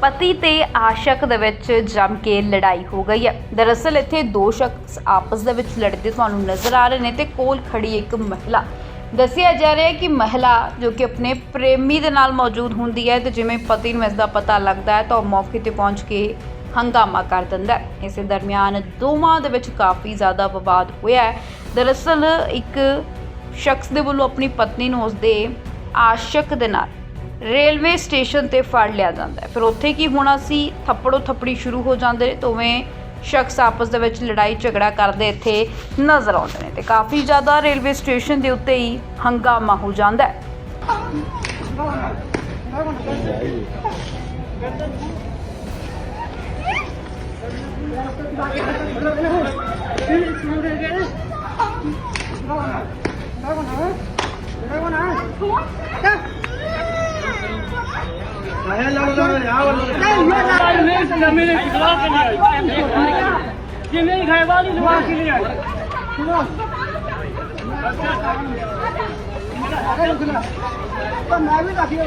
ਪਤੀ ਤੇ ਆਸ਼ਕ ਦੇ ਵਿੱਚ ਜੰਮ ਕੇ ਲੜਾਈ ਹੋ ਗਈ ਹੈ। ਦਰਅਸਲ ਇੱਥੇ ਦੋ ਸ਼ਖਸ ਆਪਸ ਦੇ ਵਿੱਚ ਲੜਦੇ ਤੁਹਾਨੂੰ ਨਜ਼ਰ ਆ ਰਹੇ ਨੇ ਤੇ ਕੋਲ ਖੜੀ ਇੱਕ ਮਹਿਲਾ। ਦੱਸਿਆ ਜਾ ਰਿਹਾ ਹੈ ਕਿ ਮਹਿਲਾ ਜੋ ਕਿ ਆਪਣੇ ਪ੍ਰੇਮੀ ਦੇ ਨਾਲ ਮੌਜੂਦ ਹੁੰਦੀ ਹੈ ਤੇ ਜਿਵੇਂ ਪਤੀ ਨੂੰ ਇਸ ਦਾ ਪਤਾ ਲੱਗਦਾ ਹੈ ਤਾਂ ਉਹ ਮੌਕੇ ਤੇ ਪਹੁੰਚ ਕੇ ਹੰਗਾਮਾ ਕਰ ਦਿੰਦਾ ਹੈ। ਇਸੇ ਦਰਮਿਆਨ ਦੋਵਾਂ ਦੇ ਵਿੱਚ ਕਾਫੀ ਜ਼ਿਆਦਾ ਵਿਵਾਦ ਹੋਇਆ ਹੈ। ਦਰਅਸਲ ਇੱਕ ਸ਼ਖਸ ਦੇ ਵੱਲੋਂ ਆਪਣੀ ਪਤਨੀ ਨੂੰ ਉਸਦੇ ਆਸ਼ਕ ਦੇ ਨਾਲ ਰੇਲਵੇ ਸਟੇਸ਼ਨ ਤੇ ਫੜ ਲਿਆ ਜਾਂਦਾ ਹੈ। ਫਿਰ ਉੱਥੇ ਕੀ ਹੋਣਾ ਸੀ? ਥੱਪੜੋ ਥੱਪੜੀ ਸ਼ੁਰੂ ਹੋ ਜਾਂਦੇ ਨੇ। ਦੋਵੇਂ ਸ਼ਖਸ ਆਪਸ ਦੇ ਵਿੱਚ ਲੜਾਈ ਝਗੜਾ ਕਰਦੇ ਇੱਥੇ ਨਜ਼ਰ ਆਉਂਦੇ ਨੇ ਤੇ ਕਾਫੀ ਜ਼ਿਆਦਾ ਰੇਲਵੇ ਸਟੇਸ਼ਨ ਦੇ ਉੱਤੇ ਹੀ ਹੰਗਾਮਾ ਹੋ ਜਾਂਦਾ ਹੈ। ਜਿੰਨੇ ਹੀ ਖਾਏ ਵਾਲੀ ਲਵਾ ਕੇ ਲਿਆ ਸੁਣੋ ਮੈਂ ਵੀ ਲੱਗੀ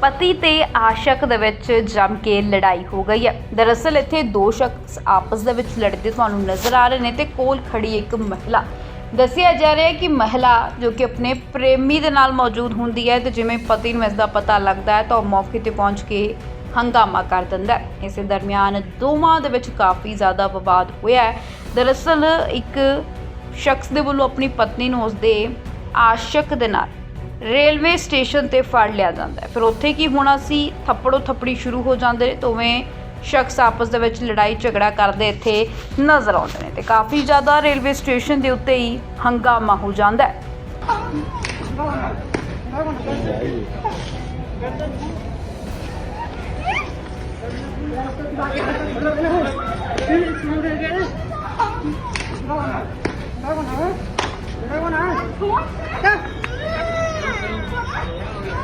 ਪਤੀ ਤੇ ਆਸ਼ਕ ਦੇ ਵਿੱਚ ਜੰਮ ਕੇ ਲੜਾਈ ਹੋ ਗਈ ਹੈ। ਦਰਅਸਲ ਇੱਥੇ ਦੋ ਸ਼ਖਸ ਆਪਸ ਦੇ ਵਿੱਚ ਲੜਦੇ ਤੁਹਾਨੂੰ ਨਜ਼ਰ ਆ ਰਹੇ ਨੇ ਤੇ ਕੋਲ ਖੜੀ ਇੱਕ ਮਹਿਲਾ ਦੱਸਿਆ ਜਾ ਰਿਹਾ ਹੈ ਕਿ ਮਹਿਲਾ ਜੋ ਕਿ ਆਪਣੇ ਪ੍ਰੇਮੀ ਦੇ ਨਾਲ ਮੌਜੂਦ ਹੁੰਦੀ ਹੈ ਤੇ ਜਿਵੇਂ ਪਤੀ ਨੂੰ ਇਸ ਦਾ ਪਤਾ ਲੱਗਦਾ ਹੈ ਤਾਂ ਉਹ ਮੌਕੇ ਤੇ ਪਹੁੰਚ ਕੇ ਹੰਗਾਮਾ ਕਰ ਦਿੰਦਾ ਹੈ। ਇਸੇ ਦਰਮਿਆਨ ਦੋਵਾਂ ਦੇ ਵਿੱਚ ਕਾਫੀ ਜ਼ਿਆਦਾ ਵਿਵਾਦ ਹੋਇਆ ਹੈ। ਦਰਅਸਲ ਇੱਕ ਸ਼ਖਸ ਦੇ ਵੱਲੋਂ ਆਪਣੀ ਪਤਨੀ ਨੂੰ ਉਸਦੇ ਆਸ਼ਕ ਦੇ ਨਾਲ ਰੇਲਵੇ ਸਟੇਸ਼ਨ ਤੇ ਫੜ ਲਿਆ ਜਾਂਦਾ ਹੈ। ਫਿਰ ਉੱਥੇ ਕੀ ਹੋਣਾ ਸੀ? ਥੱਪੜੋ ਥੱਪੜੀ ਸ਼ੁਰੂ ਹੋ ਜਾਂਦੇ ਨੇ, ਦੋਵੇਂ ਸ਼ਖਸ ਆਪਸ ਦੇ ਵਿੱਚ ਲੜਾਈ ਝਗੜਾ ਕਰਦੇ ਇੱਥੇ ਨਜ਼ਰ ਆਉਂਦੇ ਨੇ ਤੇ ਕਾਫੀ ਜ਼ਿਆਦਾ ਰੇਲਵੇ ਸਟੇਸ਼ਨ ਦੇ ਉੱਤੇ ਹੀ ਹੰਗਾਮਾ ਹੋ ਜਾਂਦਾ ਹੈ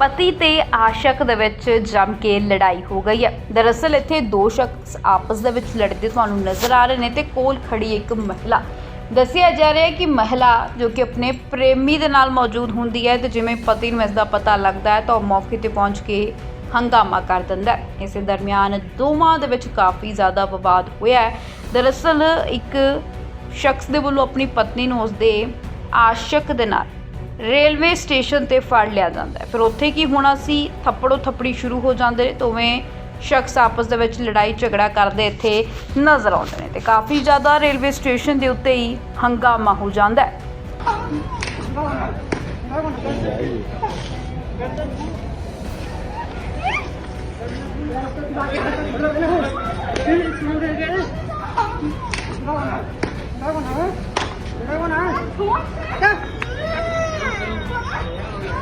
ਪਤੀ ਤੇ ਆਸ਼ਕ ਦੇ ਵਿੱਚ ਜੰਮ ਕੇ ਲੜਾਈ ਹੋ ਗਈ ਹੈ। ਦਰਅਸਲ ਇੱਥੇ ਦੋ ਸ਼ਖਸ ਆਪਸ ਦੇ ਵਿੱਚ ਲੜਦੇ ਤੁਹਾਨੂੰ ਨਜ਼ਰ ਆ ਰਹੇ ਨੇ ਤੇ ਕੋਲ ਖੜੀ ਇੱਕ ਮਹਿਲਾ। ਦੱਸਿਆ ਜਾ ਰਿਹਾ ਹੈ ਕਿ ਮਹਿਲਾ ਜੋ ਕਿ ਆਪਣੇ ਪ੍ਰੇਮੀ ਦੇ ਨਾਲ ਮੌਜੂਦ ਹੁੰਦੀ ਹੈ ਤੇ ਜਿਵੇਂ ਪਤੀ ਨੂੰ ਇਸ ਦਾ ਪਤਾ ਲੱਗਦਾ ਹੈ ਤਾਂ ਉਹ ਮੌਕੇ ਤੇ ਪਹੁੰਚ ਕੇ ਹੰਗਾਮਾ ਕਰ ਦਿੰਦਾ ਹੈ। ਇਸੇ ਦਰਮਿਆਨ ਦੋਵਾਂ ਦੇ ਵਿੱਚ ਕਾਫੀ ਜ਼ਿਆਦਾ ਵਿਵਾਦ ਹੋਇਆ ਹੈ। ਦਰਅਸਲ ਇੱਕ ਸ਼ਖਸ ਦੇ ਵੱਲੋਂ ਆਪਣੀ ਪਤਨੀ ਨੂੰ ਉਸਦੇ ਆਸ਼ਕ ਦੇ ਨਾਲ ਰੇਲਵੇ ਸਟੇਸ਼ਨ ਤੇ ਫੜ ਲਿਆ ਜਾਂਦਾ ਹੈ ਫਿਰ ਉੱਥੇ ਕੀ ਹੋਣਾ ਸੀ ਥੱਪੜੋ ਥੱਪੜੀ ਸ਼ੁਰੂ ਹੋ ਜਾਂਦੇ ਨੇ ਦੋਵੇਂ ਸ਼ਖਸ ਆਪਸ ਦੇ ਵਿੱਚ ਲੜਾਈ ਝਗੜਾ ਕਰਦੇ ਇੱਥੇ ਨਜ਼ਰ ਆਉਂਦੇ ਨੇ ਤੇ ਕਾਫੀ ਜ਼ਿਆਦਾ ਰੇਲਵੇ ਸਟੇਸ਼ਨ ਦੇ ਉੱਤੇ ਹੀ ਹੰਗਾਮਾ ਹੋ ਜਾਂਦਾ ਹੈ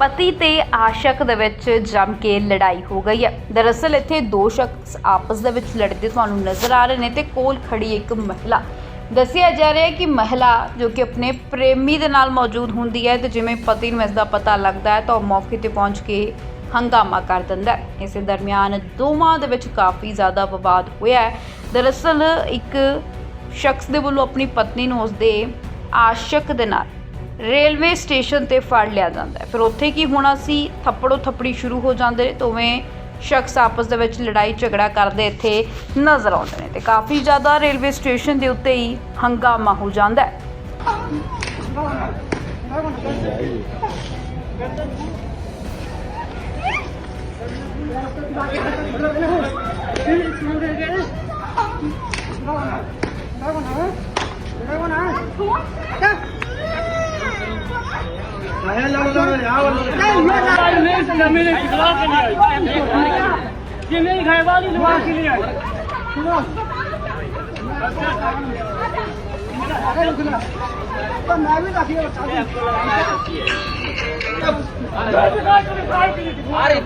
ਪਤੀ ਤੇ ਆਸ਼ਕ ਦੇ ਵਿੱਚ ਜੰਮ ਕੇ ਲੜਾਈ ਹੋ ਗਈ ਹੈ। ਦਰਅਸਲ ਇੱਥੇ ਦੋ ਸ਼ਖਸ ਆਪਸ ਦੇ ਵਿੱਚ ਲੜਦੇ ਤੁਹਾਨੂੰ ਨਜ਼ਰ ਆ ਰਹੇ ਨੇ ਤੇ ਕੋਲ ਖੜੀ ਇੱਕ ਮਹਿਲਾ। ਦੱਸਿਆ ਜਾ ਰਿਹਾ ਹੈ ਕਿ ਮਹਿਲਾ ਜੋ ਕਿ ਆਪਣੇ ਪ੍ਰੇਮੀ ਦੇ ਨਾਲ ਮੌਜੂਦ ਹੁੰਦੀ ਹੈ ਤੇ ਜਿਵੇਂ ਪਤੀ ਨੂੰ ਇਸ ਦਾ ਪਤਾ ਲੱਗਦਾ ਹੈ ਤਾਂ ਉਹ ਮੌਕੇ ਤੇ ਪਹੁੰਚ ਕੇ ਹੰਗਾਮਾ ਕਰ ਦਿੰਦਾ ਹੈ। ਇਸੇ ਦਰਮਿਆਨ ਦੋਵਾਂ ਦੇ ਵਿੱਚ ਕਾਫੀ ਜ਼ਿਆਦਾ ਵਿਵਾਦ ਹੋਇਆ ਹੈ। ਦਰਅਸਲ ਇੱਕ ਸ਼ਖਸ ਦੇ ਵੱਲੋਂ ਆਪਣੀ ਪਤਨੀ ਨੂੰ ਉਸਦੇ ਆਸ਼ਕ ਦੇ ਨਾਲ ਰੇਲਵੇ ਸਟੇਸ਼ਨ ਤੇ ਫੜ ਲਿਆ ਜਾਂਦਾ ਫਿਰ ਉੱਥੇ ਕੀ ਹੋਣਾ ਸੀ ਥੱਪੜੋ ਥੱਪੜੀ ਸ਼ੁਰੂ ਹੋ ਜਾਂਦੇ ਨੇ ਤੋਵੇਂ ਸ਼ਖਸ ਆਪਸ ਦੇ ਵਿੱਚ ਲੜਾਈ ਝਗੜਾ ਕਰਦੇ ਇੱਥੇ ਨਜ਼ਰ ਆਉਂਦੇ ਨੇ ਤੇ ਕਾਫੀ ਜ਼ਿਆਦਾ ਰੇਲਵੇ ਸਟੇਸ਼ਨ ਦੇ ਉੱਤੇ ਹੀ ਹੰਗਾਮਾ ਹੋ ਜਾਂਦਾ ਹੈ ਨਾ ये मेरी घर वाली लुवा के लिए सुनो तो मैं भी काफी अरे